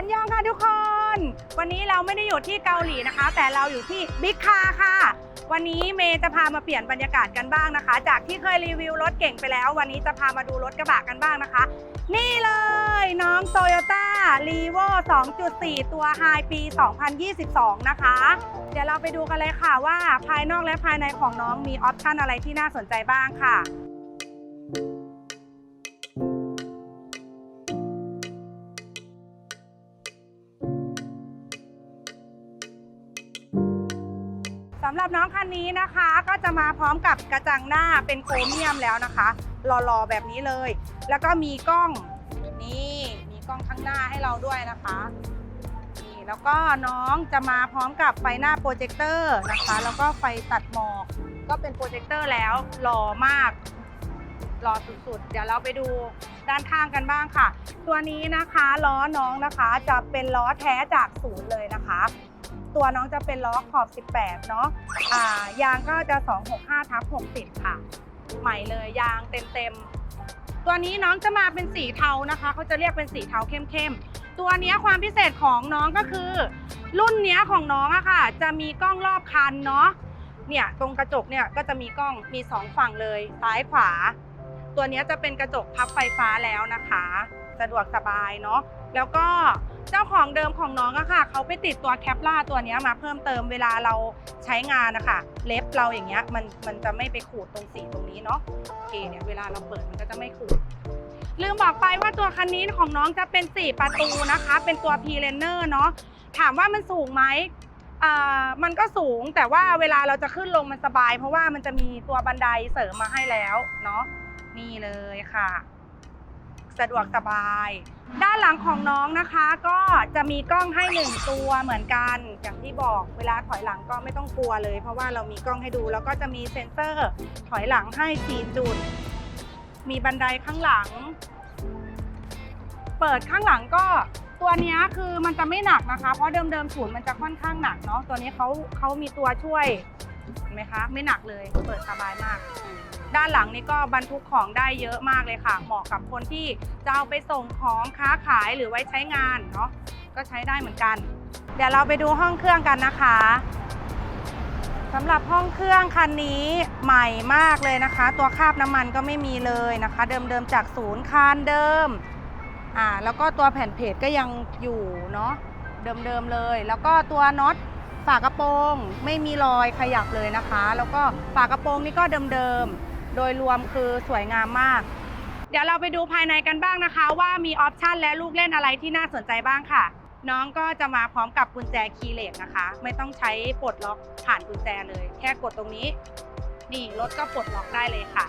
อันยองค่ะทุกคน วันนี้เราไม่ได้อยู่ที่เกาหลีนะคะ แต่เราอยู่ที่บิ๊กคาค่ะ วันนี้เมย์จะพามาเปลี่ยนบรรยากาศกันบ้างนะคะ จากที่เคยรีวิวรถเก่งไปแล้ว วันนี้จะพามาดูรถกระบะกันบ้างนะคะ นี่เลยน้อง Toyota r e v o 2.4 ตัวไฮปี 2022 นะคะ เดี๋ยวเราไปดูกันเลยค่ะว่าภายนอกและภายในของน้องมีออปชันอะไรที่น่าสนใจบ้างค่ะำหรับน้องคันนี้นะคะ ก็จะมาพร้อมกับกระจังหน้าเป็นโครเมียมแล้วนะคะหล่อๆแบบนี้เลย แล้วก็มีกล้องนี่มีกล้องข้างหน้าให้เราด้วยนะคะนี่แล้วก็น้องจะมาพร้อมกับไฟหน้าโปรเจคเตอร์นะคะ แล้วก็ไฟตัดหมอกก็เป็นโปรเจคเตอร์แล้วหล่อมากหล่อสุดๆ เดี๋ยวเราไปดูด้านข้างกันบ้างค่ะ ตัวนี้นะคะล้อน้องนะคะจะเป็นล้อแท้จากศูนย์เลยนะคะ ตัวน้องจะเป็นล้อขอบ 18 เนาะอ่ายางก็จะ 265ทับ60 ค่ะ ใหม่เลยยางเต็มๆ ตัวนี้น้องจะมาเป็นสีเทานะคะ เขาจะเรียกเป็นสีเทาเข้มๆ ตัวนี้ความพิเศษของน้องก็คือ รุ่นนี้ของน้องอะค่ะ จะมีกล้องรอบคันเนาะเนี่ยตรงกระจกเนี่ยก็จะมีกล้องมีสองฝั่งเลยซ้ายขวา ตัวนี้จะเป็นกระจกพับไฟฟ้าแล้วนะคะ สะดวกสบายเนาะแล้วก็เจ้าของเดิมของน้องอะค่ะเขาไปติดตัวแคปล่าตัวนี้มาเพิ่มเติมเวลาเราใช้งานนะคะเล็บเราอย่างเงี้ยมันมันจะไม่ไปขูดตรงสีตรงนี้เนาะโอเคเนี่ยเวลาเราเปิดมันก็จะไม่ขูดลืมบอกไปว่าตัวคันนี้ของน้องจะเป็น 4 ประตูนะคะ เป็นตัว p r e n e r เนาะถามว่ามันสูงไหมอ่ามันก็สูงแต่ว่าเวลาเราจะขึ้นลงมันสบาย เพราะว่ามันจะมีตัวบันไดเสริมมาให้แล้วเนาะ นี่เลยค่ะ สะดวกสบาย ด้านหลังของน้องนะคะ ก็จะมีกล้องให้หนึ่งตัวเหมือนกัน อย่างที่บอกเวลาถอยหลังก็ไม่ต้องกลัวเลย เพราะว่าเรามีกล้องให้ดู แล้วก็จะมีเซ็นเซอร์ถอยหลังให้ 4 จุด มีบันไดข้างหลัง เปิดข้างหลังก็ตัวนี้คือมันจะไม่หนักนะคะ เพราะเดิมๆศูนย์มันจะค่อนข้างหนักเนาะ ตัวนี้เขาเขามีตัวช่วย เห็นไหมคะ ไม่หนักเลย เปิดสบายมาก ด้านหลังนี่ก็บรรทุกของได้เยอะมากเลยค่ะ เหมาะกับคนที่จะเอาไปส่งของค้าขายหรือไว้ใช้งานเนาะ ก็ใช้ได้เหมือนกัน เดี๋ยวเราไปดูห้องเครื่องกันนะคะสำหรับห้องเครื่องคันนี้ใหม่มากเลยนะคะ ตัวคราบน้ำมันก็ไม่มีเลยนะคะ เดิมๆจากศูนย์คันเดิมอ่าแล้วก็ตัวแผ่นเพจก็ยังอยู่เนาะเดิมๆเลย แล้วก็ตัวน็อต ฝากระโปรงไม่มีรอยขยับเลยนะคะ แล้วก็ฝากระโปรงนี่ก็เดิมๆ โดยรวมคือสวยงามมาก เดี๋ยวเราไปดูภายในกันบ้างนะคะ ว่ามีออปชันและลูกเล่นอะไรที่น่าสนใจบ้างค่ะ น้องก็จะมาพร้อมกับกุญแจคีย์เลสนะคะ ไม่ต้องใช้ปลดล็อกผ่านกุญแจเลย แค่กดตรงนี้ นี่รถก็ปลดล็อกได้เลยค่ะ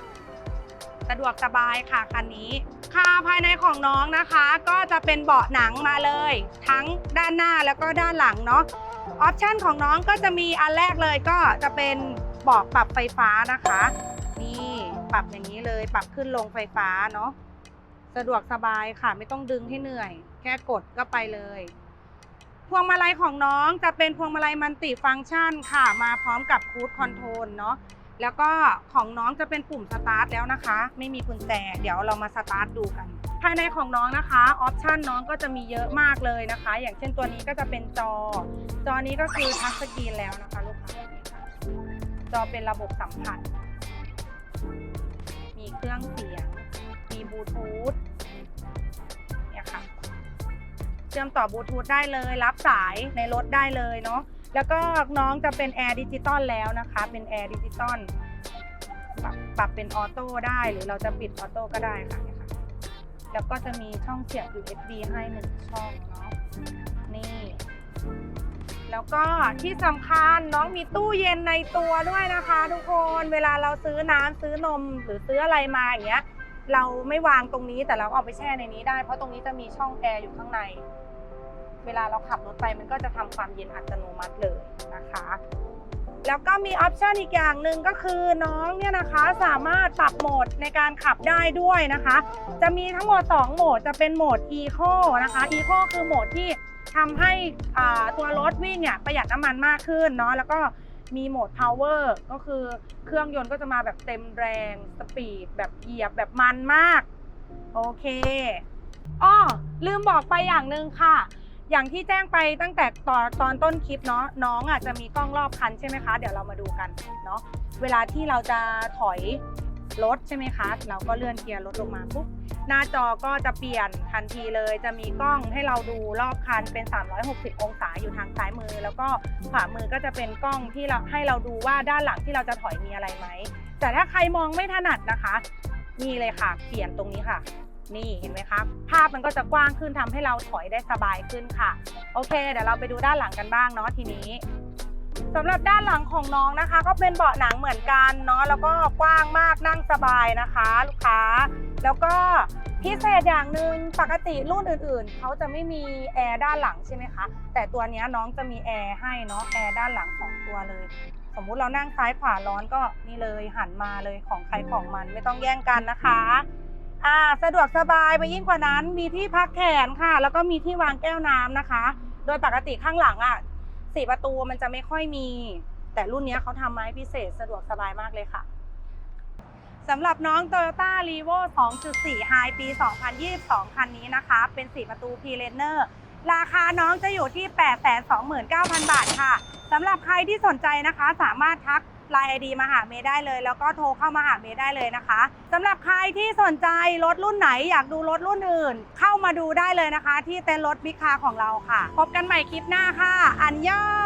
สะดวกสบายค่ะคันนี้ค่ะภายในของน้องนะคะ ก็จะเป็นเบาะหนังมาเลย ทั้งด้านหน้าแล้วก็ด้านหลังเนาะออปชันของน้องก็จะมีอันแรกเลยก็จะเป็นเบาะปรับไฟฟ้านะคะ นี่ปรับอย่างนี้เลยปรับขึ้นลงไฟฟ้าเนาะสะดวกสบายค่ะไม่ต้องดึงให้เหนื่อย แค่กดก็ไปเลย พวงมาลัยของน้องจะเป็นพวงมาลัยมัลติฟังก์ชันค่ะ มาพร้อมกับคูดคอนโทรลเนาะ แล้วก็ของน้องจะเป็นปุ่มสตาร์ทแล้วนะคะ ไม่มีกุญแจ เดี๋ยวเรามาสตาร์ทดูกัน ภายในของน้องนะคะออปชันน้องก็จะมีเยอะมากเลยนะคะ อย่างเช่นตัวนี้ก็จะเป็นจอ จอนี้ก็คือทัชสกรีนแล้วนะคะลูกค้าจอเป็นระบบสัมผัส มีเครื่องเสียง มีบลูทูธเนี่ยค่ะ เชื่อมต่อบลูทูธได้เลย รับสายในรถได้เลยเนาะ แล้วก็น้องจะเป็นแอร์ดิจิตอลแล้วนะคะ เป็นแอร์ดิจิตอลปรับปรับเป็นออโต้ได้หรือเราจะปิดออโต้ก็ได้ค่ะเนี่ยค่ะ แล้วก็จะมีช่องเสียบ USB ให้หนึ่งช่องเนาะนี่ แล้วก็ที่สำคัญน้องมีตู้เย็นในตัวด้วยนะคะ ทุกคนเวลาเราซื้อน้ำซื้อนมหรือซื้ออะไรมาอย่างเงี้ยเราไม่วางตรงนี้แต่เราเอาไปแช่ในนี้ได้ เพราะตรงนี้จะมีช่องแอร์อยู่ข้างใน เวลาเราขับรถไปมันก็จะทำความเย็นอัตโนมัติเลยนะคะ แล้วก็มีออปชันอีกอย่างหนึ่งก็คือน้องเนี่ยนะคะสามารถปรับโหมดในการขับได้ด้วยนะคะ จะมีทั้งหมด 2 โหมดจะเป็นโหมด Eco นะคะ Eco คือโหมดที่ทำให้ตัวรถวิ่งเนี่ยประหยัดน้ำมันมากขึ้นเนาะแล้วก็มีโหมด Power ก็คือเครื่องยนต์ก็จะมาแบบเต็มแรง สปีด แบบเหยียบแบบมันมาก โอเค อ้อลืมบอกไปอย่างหนึ่งค่ะ อย่างที่แจ้งไปตั้งแต่ตอนตอนต้นคลิปเนาะน้องอะจะมีกล้องรอบคันใช่ไหมคะ เดี๋ยวเรามาดูกันเนาะเวลาที่เราจะถอยรถใช่ไหมคะ เราก็เลื่อนเกียร์รถลงมาปุ๊บหน้าจอก็จะเปลี่ยนทันทีเลย จะมีกล้องให้เราดูรอบคันเป็น 360 องศาอยู่ทางซ้ายมือ แล้วก็ขวามือก็จะเป็นกล้องที่เราให้เราดูว่าด้านหลังที่เราจะถอยมีอะไรไหมแต่ถ้าใครมองไม่ถนัดนะคะนี่เลยค่ะ เปลี่ยนตรงนี้ค่ะ นี่เห็นไหมคะภาพมันก็จะกว้างขึ้นทำให้เราถอยได้สบายขึ้นค่ะ โอเค เดี๋ยวเราไปดูด้านหลังกันบ้างเนาะทีนี้สำหรับด้านหลังของน้องนะคะ ก็เป็นเบาะหนังเหมือนกันเนาะแล้วก็กว้างมากนั่งสบายนะคะ ลูกค้า แล้วก็พิเศษอย่างหนึ่งปกติรุ่นอื่นๆ เขาจะไม่มีแอร์ด้านหลังใช่ไหมคะ แต่ตัวนี้น้องจะมีแอร์ให้เนาะแอร์ด้านหลังสองตัวเลย สมมุติเรานั่งซ้ายขวาร้อนก็นี่เลยหันมาเลยของใครของมันไม่ต้องแย่งกันนะคะ อ่าสะดวกสบายไปยิ่งกว่านั้นมีที่พักแขนค่ะ แล้วก็มีที่วางแก้วน้ำนะคะ โดยปกติข้างหลังอะสี่ประตูมันจะไม่ค่อยมี แต่รุ่นเนี้ยเขาทำมาให้พิเศษสะดวกสบายมากเลยค่ะสำหรับน้อง Toyota r e v o 2.4 High ปี 2022 คันนี้นะคะ เป็น 4 ประตู p r e n e r ราคาน้องจะอยู่ที่ 829,000 บาทค่ะสำหรับใครที่สนใจนะคะ สามารถทัก ไลน์ไอดีมาหาเมย์ได้เลย แล้วก็โทรเข้ามาหาเมย์ได้เลยนะคะสำหรับใครที่สนใจรถรุ่นไหนอยากดูรถรุ่นอื่น เข้ามาดูได้เลยนะคะ ที่เต็นท์รถบิ๊กคาของเราค่ะ พบกันใหม่คลิปหน้าค่ะ อันยอ